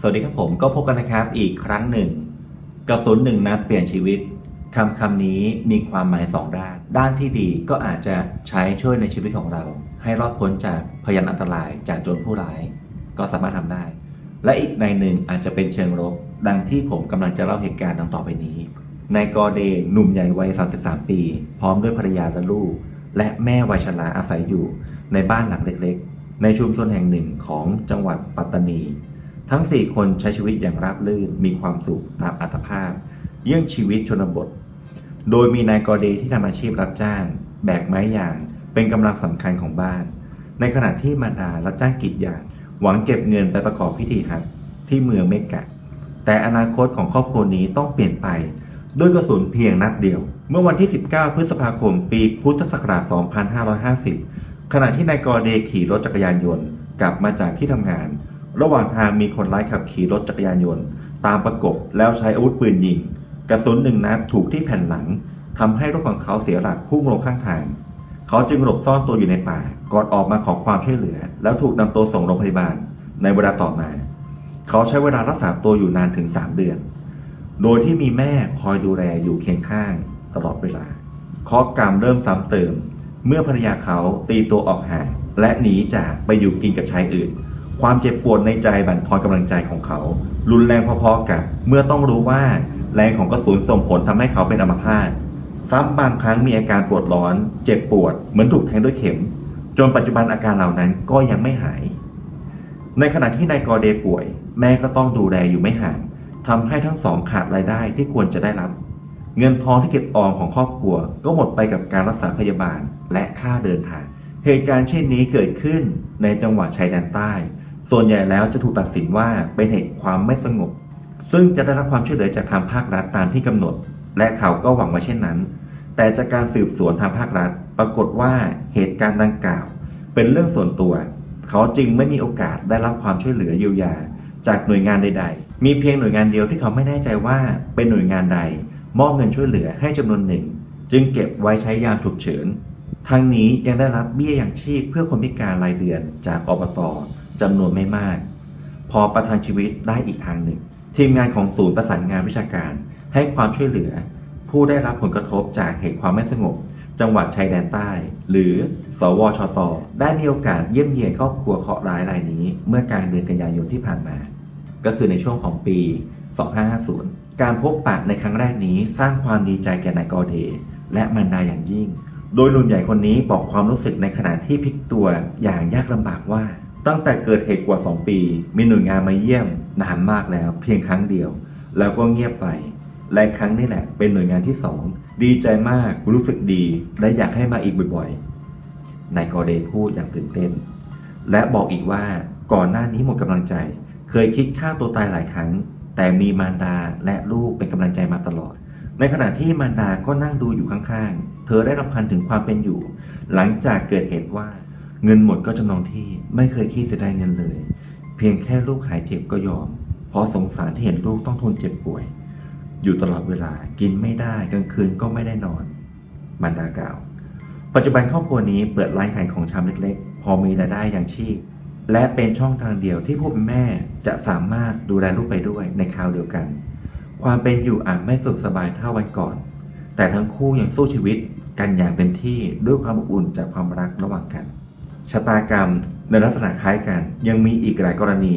สวัสดีครับผมก็พบกันนะครับอีกครั้งหนึ่ง กระสุนหนึ่งนัดเปลี่ยนชีวิตคำคำนี้มีความหมายสองด้าน ด้านที่ดีก็อาจจะใช้ช่วยในชีวิตของเรา ให้รอดพ้นจากพยานอันตรายจากโจรผู้ร้าย ก็สามารถทำได้ และอีกในหนึ่งอาจจะเป็นเชิงรบดังที่ผมกำลังจะเล่าเหตุการณ์ดังต่อไปนี้นายกอเดหนุ่มใหญ่วัย 33 ปี พร้อมด้วยภรรยาและลูก และแม่วัยชราอาศัยอยู่ในบ้านหลังเล็กๆ ในชุมชนแห่งหนึ่งของจังหวัดปัตตานี ทั้ง 4 คนใช้ชีวิตอย่างราบรื่นมีความสุขตามอัตภาพ เยี่ยงชีวิตชนบท โดยมีนายกอเดย์ที่ทำอาชีพรับจ้าง แบกไม้ยางเป็นกำลังสำคัญของบ้าน ในขณะที่มาดารับจ้างกรีดยางหวังเก็บเงินไปประกอบพิธีฮัจญ์ที่เมืองเมกะ แต่อนาคตของครอบครัวนี้ต้องเปลี่ยนไป ด้วยกระสุนเพียงนัดเดียว เมื่อวันที่ 19 พฤษภาคม ปีพุทธศักราช 2550 ขณะที่นายกอเดขี่รถจักรยานยนต์กลับมาจากที่ทำงาน ระหว่างทางมีคนร้ายขับขี่รถจักรยานยนต์ ตามประกบแล้วใช้อาวุธปืนยิง กระสุนหนึ่งนัดถูกที่แผ่นหลังทำให้รถของเขาเสียหลักพุ่งลงข้างทาง เขาจึงหลบซ่อนตัวอยู่ในป่าก่อนออกมาขอความช่วยเหลือ แล้วถูกนำตัวส่งโรงพยาบาล ในเวลาต่อมา เขาใช้เวลารักษาตัวอยู่นานถึง 3 เดือน โดยที่มีแม่คอยดูแลอยู่เคียงข้างตลอดเวลาเคราะห์กรรมเริ่มซ้ำเติม เมื่อภรรยาเขาตีตัวออกห่างและหนีจากไปอยู่กินกับชายอื่น ความเจ็บปวดในใจบั่นทอนกำลังใจของเขา รุนแรงพอๆกับ เมื่อต้องรู้ว่าแรงของกระสุนส่งผลทำให้เขาเป็นอัมพาตซ้ำบางครั้งมีอาการปวดร้อน เจ็บปวด เหมือนถูกแทงด้วยเข็ม จนปัจจุบันอาการเหล่านั้นก็ยังไม่หาย ในขณะที่นายกอเดป่วย แม่ก็ต้องดูแลอยู่ไม่ห่างทำให้ทั้งสองขาดรายได้ที่ควรจะได้รับ เงินทองที่เก็บออมของครอบครัว ก็หมดไปกับการรักษาพยาบาลและค่าเดินทาง เหตุการณ์เช่นนี้เกิดขึ้นในจังหวัดชายแดนใต้ ส่วนใหญ่แล้วจะถูกตัดสินว่าเป็นเหตุความไม่สงบ ซึ่งจะได้รับความช่วยเหลือจากทางภาครัฐตามที่กำหนด และเขาก็หวังไว้เช่นนั้น แต่จากการสืบสวนทางภาครัฐ ปรากฏว่าเหตุการณ์ดังกล่าว เป็นเรื่องส่วนตัว เขาจึงไม่มีโอกาสได้รับความช่วยเหลือเยียวยา จากหน่วยงานใด ๆ มีเพียงหน่วยงานเดียวที่เขาไม่แน่ใจว่าเป็นหน่วยงานใด มอบเงินช่วยเหลือให้จำนวนหนึ่ง จึงเก็บไว้ใช้ยามฉุกเฉินทั้งนี้ยังได้รับเบี้ยยังชีพเพื่อคนพิการรายเดือนจากอบต จำนวนไม่มาก พอประทังชีวิตได้อีกทางหนึ่ง ทีมงานของศูนย์ประสานงานวิชาการ ให้ความช่วยเหลือ ผู้ได้รับผลกระทบจากเหตุความไม่สงบ จังหวัดชายแดนใต้ หรือ สวชต ได้มีโอกาสเยี่ยมเยียนครอบครัวเคราะห์ร้ายรายนี้ เมื่อกลางเดือนกันยายนที่ผ่านมา ก็คือในช่วงของปี 2550 การพบปะในครั้งแรกนี้สร้างความดีใจแก่นายกอเดและมันดาอย่างยิ่ง โดยหนุ่มใหญ่คนนี้บอกความรู้สึกในขณะที่พลิกตัวอย่างยากลำบากว่า ตั้งแต่เกิดเหตุกว่า 2 ปี มีหน่วยงานมาเยี่ยมนานมากแล้ว เพียงครั้งเดียว แล้วก็เงียบไป และครั้งนี้แหละ เป็นหน่วยงานที่ 2 ดีใจมากรู้สึกดี และอยากให้มาอีกบ่อยๆนายกอเดย์พูดอย่างตื่นเต้น และบอกอีกว่าก่อนหน้านี้หมดกำลังใจ เคยคิดฆ่าตัวตายหลายครั้ง แต่มีมารดาและลูกเป็นกำลังใจมาตลอด ในขณะที่มารดาก็นั่งดูอยู่ข้างๆ เธอได้รำพันถึงความเป็นอยู่ หลังจากเกิดเหตุว่า เงินหมดก็จำนองที่ไม่เคยคิดเสียดายเงินเลย เพียงแค่ลูกหายเจ็บก็ยอม เพราะสงสารที่เห็นลูกต้องทนเจ็บป่วย อยู่ตลอดเวลากินไม่ได้กลางคืนก็ไม่ได้นอนมารดากล่าว ปัจจุบันครอบครัวนี้เปิดร้านขายของชำเล็กๆ พอมีรายได้อย่างชีพ และเป็นช่องทางเดียวที่ผู้เป็นแม่จะสามารถดูแลลูกไปด้วยในคราวเดียวกัน ความเป็นอยู่อาจไม่สุขสบายเท่าวันก่อน แต่ทั้งคู่ยังสู้ชีวิตกันอย่างเต็มที่ด้วยความอบอุ่นจากความรักระหว่างกัน ชะตากรรมในลักษณะคล้ายกัน ยังมีอีกหลายกรณี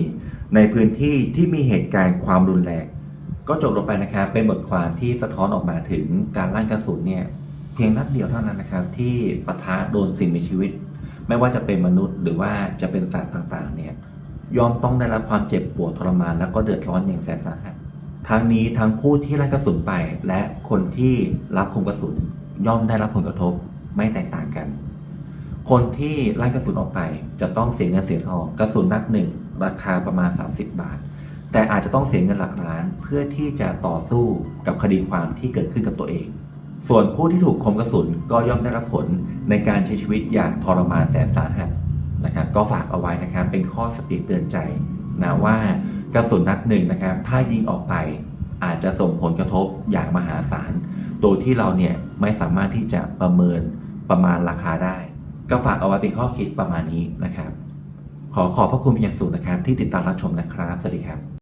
ในพื้นที่ที่มีเหตุการณ์ความรุนแรงก็จบลงไปนะครับเป็นบทความที่สะท้อนออกมาถึงการลั่นกระสุนเนี่ยเพียงนัดเดียวเท่านั้นนะครับ ที่ปะทะโดนสิ่งมีชีวิต ไม่ว่าจะเป็นมนุษย์หรือว่าจะเป็นสัตว์ต่างๆเนี่ยยอมต้องได้รับความเจ็บปวดทรมาน แล้วก็เดือดร้อนอย่างแสนสาหัสทั้งนี้ทั้งผู้ที่ลั่นกระสุนไป และคนที่รับคมกระสุนย่อมได้รับผลกระทบไม่แตกต่าง คนที่ไล่กระสุนออกไป จะต้องเสียเงินเสียทองกระสุนนัดหนึ่งราคาประมาณ 30 บาท แต่อาจจะต้องเสียเงินหลักล้านเพื่อที่จะต่อสู้กับคดีความที่เกิดขึ้นกับตัวเอง ส่วนผู้ที่ถูกคมกระสุนก็ย่อมได้รับผลในการใช้ชีวิตอย่างทรมานแสนสาหัสนะครับก็ฝากเอาไว้นะครับเป็นข้อสติเตือนใจนะว่ากระสุนนัดหนึ่งนะครับ ถ้ายิงออกไปอาจจะส่งผลกระทบอย่างมหาศาล โดยที่เราเนี่ยไม่สามารถที่จะประเมินประมาณราคาได้ ก็ฝากเอาไว้เป็นข้อคิดประมาณนี้นะครับ ขอขอบพระคุณเป็นอย่างสูงนะครับ ที่ติดตามรับชมนะครับ สวัสดีครับ